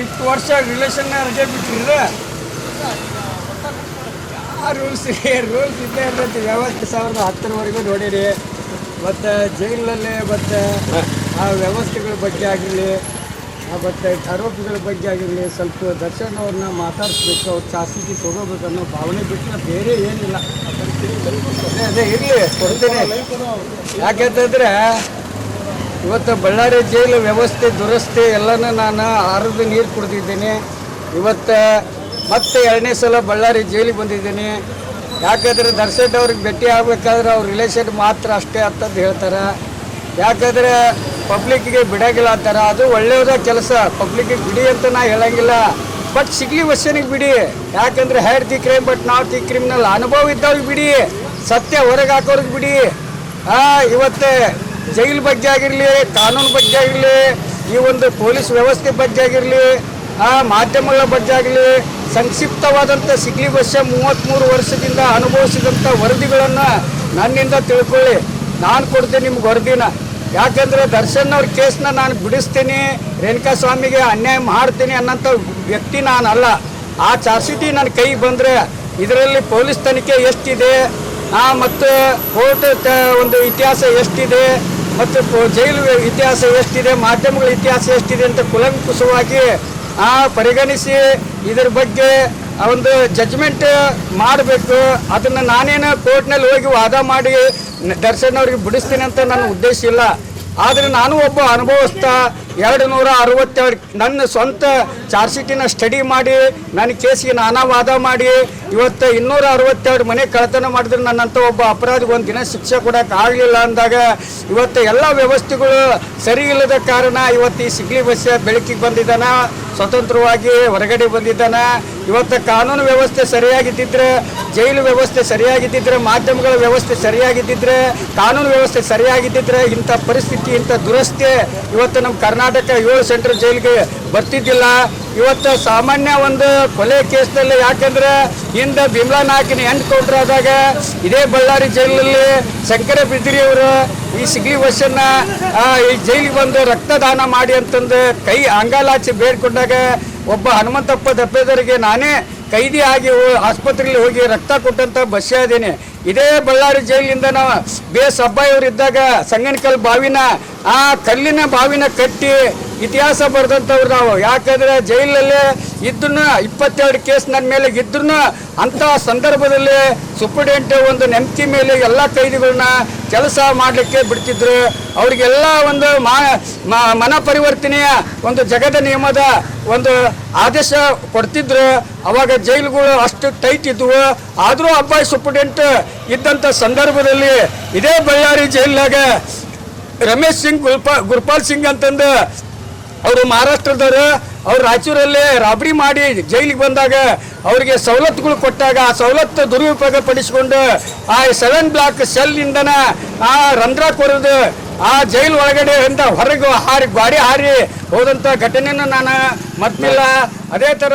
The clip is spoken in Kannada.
ಇಷ್ಟು ವರ್ಷ ರಿಲೇಷನ್ ರಜೆ ಬಿಟ್ಟಿರ ರೂಲ್ಸ್ ರೂಲ್ಸ್ ಇದ್ದೇ ಇರ್ತೈತಿ ವ್ಯವಸ್ಥೆ ಸಾವಿರದ ಹತ್ತರವರೆಗೂ ನೋಡಿರಿ. ಮತ್ತು ಜೈಲಲ್ಲಿ ಮತ್ತು ಆ ವ್ಯವಸ್ಥೆಗಳ ಬಗ್ಗೆ ಆಗಿರಲಿ ಮತ್ತು ಆರೋಪಿಗಳ ಬಗ್ಗೆ ಆಗಿರಲಿ, ಸ್ವಲ್ಪ ದರ್ಶನ್ ಅವ್ರನ್ನ ಮಾತಾಡಿಸ್ಬೇಕು, ಅವ್ರು ಚಾಸ್ತಿ ತಗೋಬೇಕು ಅನ್ನೋ ಭಾವನೆ ಬಿಟ್ಟರೆ ಬೇರೆ ಏನಿಲ್ಲ. ಅದೇ, ಇರಲಿ, ಕೊಡ್ತೀನಿ. ಯಾಕೆಂತಂದ್ರೆ ಇವತ್ತು ಬಳ್ಳಾರಿ ಜೈಲು ವ್ಯವಸ್ಥೆ ದುರಸ್ತಿ ಎಲ್ಲನೂ ನಾನು ಆರದ ನೀರು ಕುಡಿದಿದ್ದೀನಿ. ಇವತ್ತು ಮತ್ತೆ ಎರಡನೇ ಸಲ ಬಳ್ಳಾರಿ ಜೈಲಿಗೆ ಬಂದಿದ್ದೀನಿ. ಯಾಕಂದರೆ ದರ್ಶನ್ ಅವ್ರಿಗೆ ಭೇಟಿ ಆಗಬೇಕಾದ್ರೆ ಅವ್ರ ರಿಲೇಷನ್ ಮಾತ್ರ ಅಷ್ಟೇ ಅಂತಂದು ಹೇಳ್ತಾರೆ. ಯಾಕಂದರೆ ಪಬ್ಲಿಕ್ಕಿಗೆ ಬಿಡಂಗಿಲ್ಲ ಅಂತಾರೆ. ಅದು ಒಳ್ಳೆಯದ ಕೆಲಸ. ಪಬ್ಲಿಕ್ಕಿಗೆ ಬಿಡಿ ಅಂತ ನಾ ಹೇಳಂಗಿಲ್ಲ. ಬಟ್ ಸಿಗ್ಲಿ ವಶನಿಗೆ ಬಿಡಿ. ಯಾಕಂದ್ರೆ hide the crime but not the criminal ಅನುಭವ ಇದ್ದವ್ರಿಗೆ ಬಿಡಿ. ಸತ್ಯ ಹೊರಗೆ ಹಾಕೋರಿಗೆ ಬಿಡಿ. ಇವತ್ತು ಜೈಲ್ ಬಗ್ಗೆ ಆಗಿರಲಿ, ಕಾನೂನು ಬಗ್ಗೆ ಆಗಿರಲಿ, ಈ ಒಂದು ಪೊಲೀಸ್ ವ್ಯವಸ್ಥೆ ಬಗ್ಗೆ ಆಗಿರಲಿ, ಆ, ಮಾಧ್ಯಮಗಳ ಬಗ್ಗೆ ಆಗಲಿ ಸಂಕ್ಷಿಪ್ತವಾದಂಥ ಸಿಗ್ಲಿ ವರ್ಷ ಮೂವತ್ತ್ಮೂರು ವರ್ಷದಿಂದ ಅನುಭವಿಸಿದಂಥ ವರದಿಗಳನ್ನು ನನ್ನಿಂದ ತಿಳ್ಕೊಳ್ಳಿ. ನಾನು ಕೊಡ್ತೀನಿ ನಿಮ್ಗೆ ವರದಿನ. ಯಾಕಂದ್ರೆ ದರ್ಶನ್ ಅವ್ರ ಕೇಸ್ನ ನಾನು ಬಿಡಿಸ್ತೀನಿ, ರೇಣುಕಾ ಸ್ವಾಮಿಗೆ ಅನ್ಯಾಯ ಮಾಡ್ತೀನಿ ಅನ್ನೋಂಥ ವ್ಯಕ್ತಿ ನಾನಲ್ಲ. ಆ ಚಾರ್ಜ್ ನನ್ನ ಕೈಗೆ ಬಂದರೆ ಇದರಲ್ಲಿ ಪೊಲೀಸ್ ತನಿಖೆ ಎಷ್ಟಿದೆ ಮತ್ತು ಕೋರ್ಟ್ ಒಂದು ಇತಿಹಾಸ ಎಷ್ಟಿದೆ, ಮತ್ತು ಜೈಲು ಇತಿಹಾಸ ಎಷ್ಟಿದೆ, ಮಾಧ್ಯಮಗಳ ಇತಿಹಾಸ ಎಷ್ಟಿದೆ ಅಂತ ಕುಲಂಕುಷವಾಗಿ ಪರಿಗಣಿಸಿ ಇದರ ಬಗ್ಗೆ ಒಂದು ಜಜ್ಮೆಂಟ್ ಮಾಡಬೇಕು. ಅದನ್ನು ನಾನೇನು ಕೋರ್ಟ್ನಲ್ಲಿ ಹೋಗಿ ವಾದ ಮಾಡಿ ದರ್ಶನ್ ಅವ್ರಿಗೆ ಬಿಡಿಸ್ತೀನಿ ಅಂತ ನನ್ನ ಉದ್ದೇಶ ಇಲ್ಲ. ಆದರೆ ನಾನು ಒಬ್ಬ ಅನುಭವಸ್ಥ ಎರಡು ನೂರ ಅರವತ್ತೆರಡು ನನ್ನ ಸ್ವಂತ ಚಾರ್ಜ್ ಶೀಟಿನ ಸ್ಟಡಿ ಮಾಡಿ, ನನ್ನ ಕೇಸಿಗೆ ನಾನಾ ವಾದ ಮಾಡಿ, ಇವತ್ತು ಇನ್ನೂರ ಅರವತ್ತೆರಡು ಮನೆ ಕಳತನ ಮಾಡಿದ್ರೆ ನನ್ನಂಥ ಒಬ್ಬ ಅಪರಾಧಿಗೆ ಒಂದು ದಿನ ಶಿಕ್ಷೆ ಕೊಡೋಕೆ ಆಗಲಿಲ್ಲ ಅಂದಾಗ ಇವತ್ತು ಎಲ್ಲ ವ್ಯವಸ್ಥೆಗಳು ಸರಿ ಇಲ್ಲದ ಕಾರಣ ಇವತ್ತು ಈ ಸಿಗ್ಲಿ ಬಸ್ಸ ಬೆಳಕಿಗೆ ಬಂದಿದ್ದಾನ. ಸ್ವತಂತ್ರವಾಗಿ ಹೊರಗಡೆ ಬಂದಿದ್ದಾನ. ಇವತ್ತು ಕಾನೂನು ವ್ಯವಸ್ಥೆ ಸರಿಯಾಗಿದ್ದಿದ್ರೆ, ಜೈಲು ವ್ಯವಸ್ಥೆ ಸರಿಯಾಗಿದ್ದಿದ್ರೆ, ಮಾಧ್ಯಮಗಳ ವ್ಯವಸ್ಥೆ ಸರಿಯಾಗಿದ್ದಿದ್ರೆ, ಕಾನೂನು ವ್ಯವಸ್ಥೆ ಸರಿಯಾಗಿದ್ದಿದ್ರೆ ಇಂಥ ಪರಿಸ್ಥಿತಿ, ಇಂಥ ದುರಸ್ತಿ ಇವತ್ತು ನಮ್ಮ ಕರ್ನಾಟಕ ಏಳು ಸೆಂಟ್ರಲ್ ಜೈಲಿಗೆ ಬರ್ತಿದ್ದಿಲ್ಲ. ಇವತ್ತು ಸಾಮಾನ್ಯ ಒಂದು ಕೊಲೆ ಕೇಸ್ನಲ್ಲಿ ಯಾಕಂದ್ರೆ ಹಿಂದೆ ಬಿಮ್ಲಾ ನಾಯಕನ ಕೌಂಟರ್ ಆದಾಗ ಇದೇ ಬಳ್ಳಾರಿ ಜೈಲಲ್ಲಿ ಶಂಕರ ಬಿದ್ರಿ ಅವರು ಈ ಸಿಗ್ಲಿ ವರ್ಷನ್ನ ಈ ಜೈಲಿಗೆ ಬಂದು ರಕ್ತದಾನ ಮಾಡಿ ಅಂತಂದು ಕೈ ಅಂಗಾಲಾಚಿ ಬೇಡ್ಕೊಂಡಾಗ ಒಬ್ಬ ಹನುಮಂತಪ್ಪ ದಪ್ಪೆದರಿಗೆ ನಾನೇ ಕೈದಿ ಆಗಿ ಆಸ್ಪತ್ರೆಯಲ್ಲಿ ಹೋಗಿ ರಕ್ತ ಕೊಟ್ಟಂತ ಬಸ್ಸೇ ಇದೇ ಬಳ್ಳಾರಿ ಜೈಲಿನಿಂದ ನಾವು ಬೇಸ್ ಹಬ್ಬ ಇದ್ದಾಗ ಸಂಗನಕಲ್ ಬಾವಿನ ಆ ಕಲ್ಲಿನ ಬಾವಿನ ಕಟ್ಟಿ ಇತಿಹಾಸ ಬರೆದಂಥವ್ರು ನಾವು. ಯಾಕಂದ್ರೆ ಜೈಲಲ್ಲೇ ಇದ್ದನ್ನು ಇಪ್ಪತ್ತೆರಡು ಕೇಸ್ ನನ್ನ ಮೇಲೆ ಇದ್ರೂ ಅಂಥ ಸಂದರ್ಭದಲ್ಲಿ ಸುಪ್ರಿಡೆಂಟ್ ಒಂದು ನೆಮ್ಮದಿ ಮೇಲೆ ಎಲ್ಲ ಕೈದಿಗಳನ್ನ ಕೆಲಸ ಮಾಡಲಿಕ್ಕೆ ಬಿಡ್ತಿದ್ರು. ಅವರಿಗೆಲ್ಲ ಒಂದು ಮನ ಪರಿವರ್ತನೆಯ ಒಂದು ಜಗದ ನಿಯಮದ ಒಂದು ಆದೇಶ ಕೊಡ್ತಿದ್ರು. ಅವಾಗ ಜೈಲುಗಳು ಅಷ್ಟು ಟೈಟ್ ಇದ್ದವು ಆದರೂ ಅಬ್ಬಾಯಿ ಸುಪ್ರಿಡೆಂಟ್ ಇದ್ದಂಥ ಸಂದರ್ಭದಲ್ಲಿ ಇದೇ ಬಳ್ಳಾರಿ ಜೈಲ್ನಾಗ ರಮೇಶ್ ಸಿಂಗ್ ಗುಲ್ಪಾ, ಗುರ್ಪಾಲ್ ಸಿಂಗ್ ಅಂತಂದು ಅವರು ಮಹಾರಾಷ್ಟ್ರದವರು, ಅವ್ರು ರಾಯಚೂರಲ್ಲಿ ರಾಬರಿ ಮಾಡಿ ಜೈಲಿಗೆ ಬಂದಾಗ ಅವರಿಗೆ ಸವಲತ್ತುಗಳು ಕೊಟ್ಟಾಗ ಆ ಸವಲತ್ತು ದುರುಪಯೋಗ ಪಡಿಸಿಕೊಂಡು ಆ ಸೆವೆನ್ ಬ್ಲಾಕ್ ಸೆಲ್ ಸೆಲ್ನಿಂದನ ಆ ರಂಧ್ರ ಕೊರೆದು ಆ ಜೈಲ್ ಒಳಗಡೆ ಇಂದ ಹೊರಗೆ ಹಾರಿ, ಗಾಡಿ ಹಾರಿ ಹೋದಂಥ ಘಟನೆಯನ್ನು ನಾನು ಮತ್ತಿಲ್ಲ ಅದೇ ಥರ